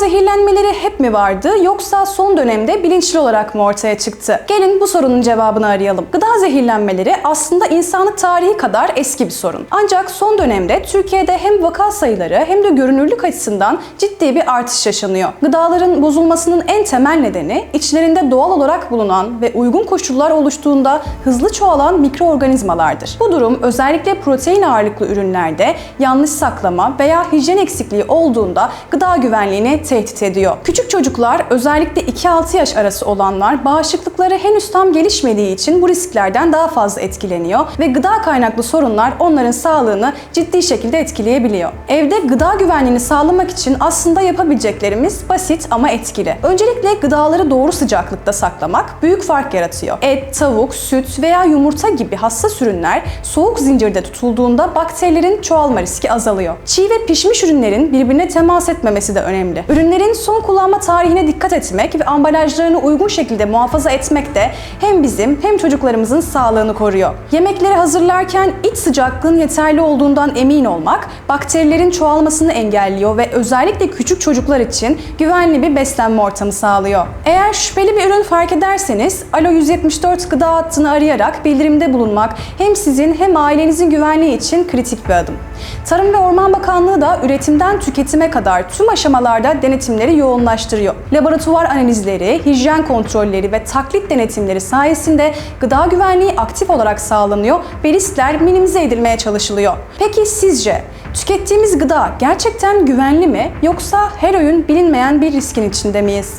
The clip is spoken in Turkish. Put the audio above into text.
zehirlenmeleri hep mi vardı yoksa son dönemde bilinçli olarak mı ortaya çıktı? Gelin bu sorunun cevabını arayalım. Gıda zehirlenmeleri aslında insanlık tarihi kadar eski bir sorun. Ancak son dönemde Türkiye'de hem vaka sayıları hem de görünürlük açısından ciddi bir artış yaşanıyor. Gıdaların bozulmasının en temel nedeni içlerinde doğal olarak bulunan ve uygun koşullar oluştuğunda hızlı çoğalan mikroorganizmalardır. Bu durum özellikle protein ağırlıklı ürünlerde yanlış saklama veya hijyen eksikliği olduğunda gıda güvenliğini tehdit ediyor. Küçük çocuklar özellikle 2-6 yaş arası olanlar bağışıklıkları henüz tam gelişmediği için bu risklerden daha fazla etkileniyor ve gıda kaynaklı sorunlar onların sağlığını ciddi şekilde etkileyebiliyor. Evde gıda güvenliğini sağlamak için aslında yapabileceklerimiz basit ama etkili. Öncelikle gıdaları doğru sıcaklıkta saklamak büyük fark yaratıyor. Et, tavuk, süt veya yumurta gibi hassas ürünler soğuk zincirde tutulduğunda bakterilerin çoğalma riski azalıyor. Çiğ ve pişmiş ürünlerin birbirine temas etmemesi de önemli. Ürünlerin son kullanma tarihine dikkat etmek ve ambalajlarını uygun şekilde muhafaza etmek de hem bizim hem çocuklarımızın sağlığını koruyor. Yemekleri hazırlarken iç sıcaklığın yeterli olduğundan emin olmak bakterilerin çoğalmasını engelliyor ve özellikle küçük çocuklar için güvenli bir beslenme ortamı sağlıyor. Eğer şüpheli bir ürün fark ederseniz Alo 174 gıda hattını arayarak bildirimde bulunmak hem sizin hem ailenizin güvenliği için kritik bir adım. Tarım ve Orman Bakanlığı da üretimden tüketime kadar tüm aşamalarda denetimleri yoğunlaştırıyor. Laboratuvar analizleri, hijyen kontrolleri ve taklit denetimleri sayesinde gıda güvenliği aktif olarak sağlanıyor ve riskler minimize edilmeye çalışılıyor. Peki sizce tükettiğimiz gıda gerçekten güvenli mi yoksa her öğün bilinmeyen bir riskin içinde miyiz?